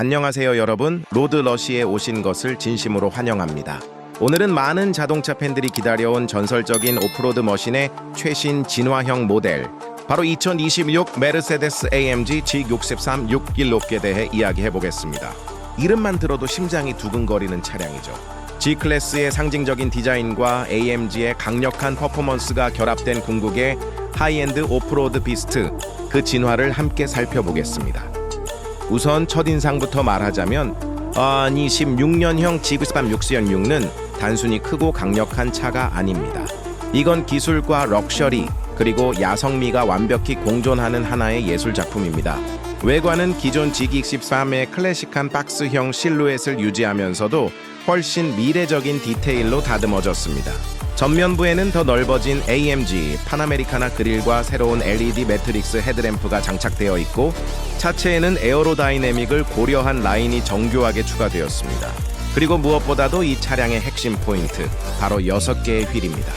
안녕하세요 여러분. 로드러시에 오신 것을 진심으로 환영합니다. 오늘은 많은 자동차 팬들이 기다려온 전설적인 오프로드 머신의 최신 진화형 모델 바로 2026 메르세데스 AMG G63 616에 대해 이야기해 보겠습니다. 이름만 들어도 심장이 두근거리는 차량이죠. G클래스의 상징적인 디자인과 AMG의 강력한 퍼포먼스가 결합된 궁극의 하이엔드 오프로드 비스트 그 진화를 함께 살펴보겠습니다 우선 첫인상부터 말하자면 아니 16년형 G93 6연육는 단순히 크고 강력한 차가 아닙니다. 이건 기술과 럭셔리 그리고 야성미가 완벽히 공존하는 하나의 예술 작품입니다. 외관은 기존 G63의 클래식한 박스형 실루엣을 유지하면서도 훨씬 미래적인 디테일로 다듬어졌습니다. 전면부에는 더 넓어진 AMG 파나메리카나 그릴과 새로운 LED 매트릭스 헤드램프가 장착되어 있고 차체에는 에어로다이내믹을 고려한 라인이 정교하게 추가되었습니다. 그리고 무엇보다도 이 차량의 핵심 포인트 바로 6개의 휠입니다.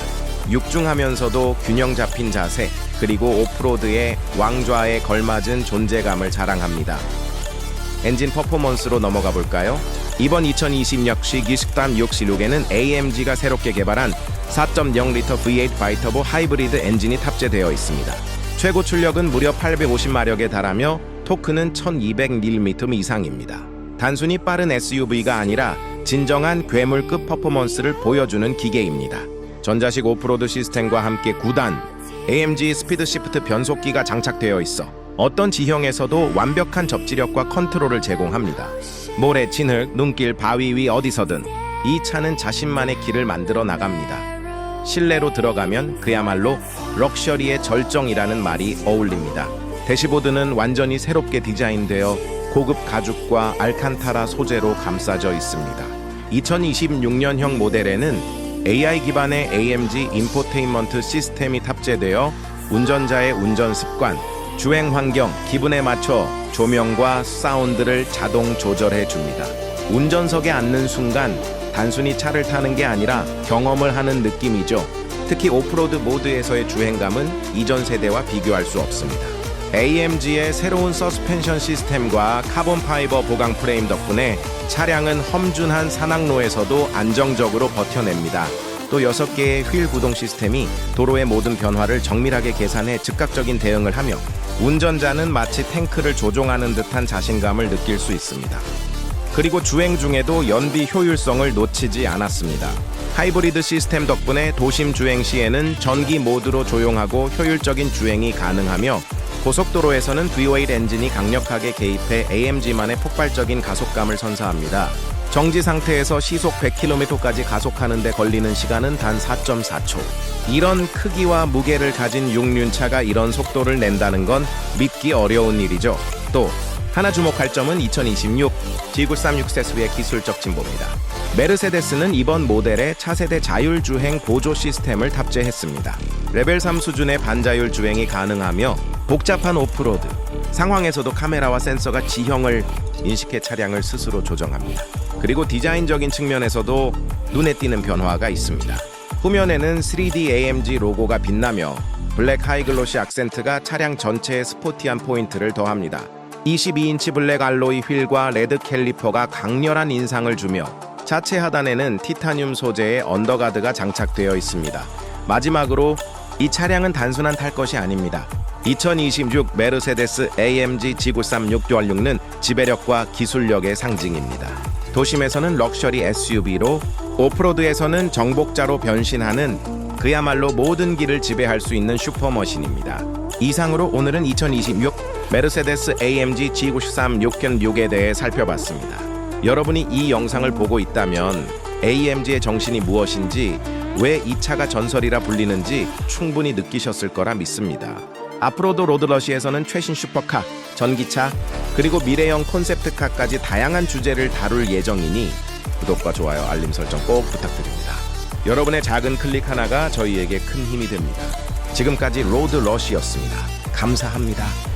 육중하면서도 균형 잡힌 자세 그리고 오프로드의 왕좌에 걸맞은 존재감을 자랑합니다. 엔진 퍼포먼스로 넘어가 볼까요? 이번 2020 역시 기식단 66에는 AMG가 새롭게 개발한 4.0L V8 바이터보 하이브리드 엔진이 탑재되어 있습니다. 최고 출력은 무려 850마력에 달하며 토크는 1200Nm 이상입니다. 단순히 빠른 SUV가 아니라 진정한 괴물급 퍼포먼스를 보여주는 기계입니다. 전자식 오프로드 시스템과 함께 9단 AMG 스피드 시프트 변속기가 장착되어 있어 어떤 지형에서도 완벽한 접지력과 컨트롤을 제공합니다. 모래, 진흙, 눈길, 바위 위 어디서든 이 차는 자신만의 길을 만들어 나갑니다. 실내로 들어가면 그야말로 럭셔리의 절정이라는 말이 어울립니다. 대시보드는 완전히 새롭게 디자인되어 고급 가죽과 알칸타라 소재로 감싸져 있습니다. 2026년형 모델에는 AI 기반의 AMG 인포테인먼트 시스템이 탑재되어 운전자의 운전 습관, 주행 환경, 기분에 맞춰 조명과 사운드를 자동 조절해 줍니다. 운전석에 앉는 순간 단순히 차를 타는 게 아니라 경험을 하는 느낌이죠. 특히 오프로드 모드에서의 주행감은 이전 세대와 비교할 수 없습니다. AMG의 새로운 서스펜션 시스템과 카본 파이버 보강 프레임 덕분에 차량은 험준한 산악로에서도 안정적으로 버텨냅니다. 또 6개의 휠 구동 시스템이 도로의 모든 변화를 정밀하게 계산해 즉각적인 대응을 하며 운전자는 마치 탱크를 조종하는 듯한 자신감을 느낄 수 있습니다. 그리고 주행 중에도 연비 효율성을 놓치지 않았습니다. 하이브리드 시스템 덕분에 도심 주행 시에는 전기 모드로 조용하고 효율적인 주행이 가능하며 고속도로에서는 V8 엔진이 강력하게 개입해 AMG만의 폭발적인 가속감을 선사합니다. 정지 상태에서 시속 100km까지 가속하는 데 걸리는 시간은 단 4.4초. 이런 크기와 무게를 가진 6륜차가 이런 속도를 낸다는 건 믿기 어려운 일이죠. 또 하나 주목할 점은 2026 G93 6 세수의 기술적 진보입니다. 메르세데스는 이번 모델에 차세대 자율주행 보조 시스템을 탑재했습니다. 레벨 3 수준의 반자율 주행이 가능하며 복잡한 오프로드 상황에서도 카메라와 센서가 지형을 인식해 차량을 스스로 조정합니다. 그리고 디자인적인 측면에서도 눈에 띄는 변화가 있습니다. 후면에는 3D AMG 로고가 빛나며 블랙 하이글로시 악센트가 차량 전체에 스포티한 포인트를 더합니다. 22인치 블랙 알로이 휠과 레드 캘리퍼가 강렬한 인상을 주며 자체 하단에는 티타늄 소재의 언더가드가 장착되어 있습니다. 마지막으로 이 차량은 단순한 탈 것이 아닙니다. 2026 메르세데스 AMG G93 6.6는 지배력과 기술력의 상징입니다. 도심에서는 럭셔리 SUV로 오프로드에서는 정복자로 변신하는 그야말로 모든 길을 지배할 수 있는 슈퍼머신입니다. 이상으로 오늘은 2026 메르세데스 AMG G93 6.6에 대해 살펴봤습니다. 여러분이 이 영상을 보고 있다면 AMG의 정신이 무엇인지 왜 이 차가 전설이라 불리는지 충분히 느끼셨을 거라 믿습니다. 앞으로도 로드러시에서는 최신 슈퍼카, 전기차, 그리고 미래형 콘셉트카까지 다양한 주제를 다룰 예정이니 구독과 좋아요, 알림 설정 꼭 부탁드립니다. 여러분의 작은 클릭 하나가 저희에게 큰 힘이 됩니다. 지금까지 로드러시였습니다. 감사합니다.